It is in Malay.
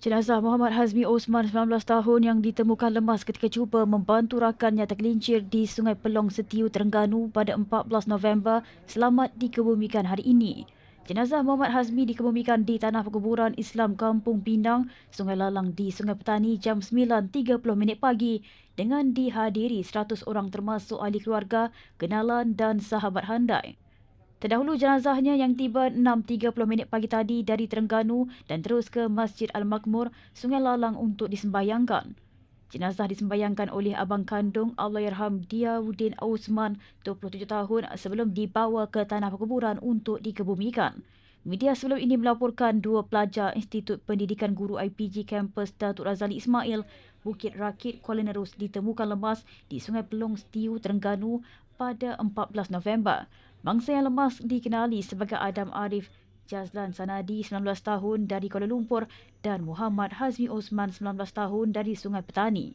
Jenazah Muhammad Hazmi Osman 19 tahun yang ditemukan lemas ketika cuba membantu rakannya tergelincir di Sungai Pelong Setiu Terengganu pada 14 November selamat dikebumikan hari ini. Jenazah Muhammad Hazmi dikebumikan di Tanah Perkuburan Islam Kampung Pinang, Sungai Lalang di Sungai Petani jam 9.30 minit pagi dengan dihadiri 100 orang termasuk ahli keluarga, kenalan dan sahabat handai. Terdahulu jenazahnya yang tiba 6.30 minit pagi tadi dari Terengganu dan terus ke Masjid Al-Makmur, Sungai Lalang untuk disembayangkan. Jenazah disembayangkan oleh abang kandung Allahyarham Diawuddin Osman, 27 tahun sebelum dibawa ke tanah perkuburan untuk dikebumikan. Media sebelum ini melaporkan dua pelajar Institut Pendidikan Guru IPG kampus Datuk Razali Ismail, Bukit Rakit, Kuala Nerus ditemukan lemas di Sungai Pelong Setiu, Terengganu pada 14 November. Mangsa yang lemas dikenali sebagai Adam Arif Jazlan Sanadi 19 tahun dari Kuala Lumpur dan Muhammad Hazmi Osman 19 tahun dari Sungai Petani.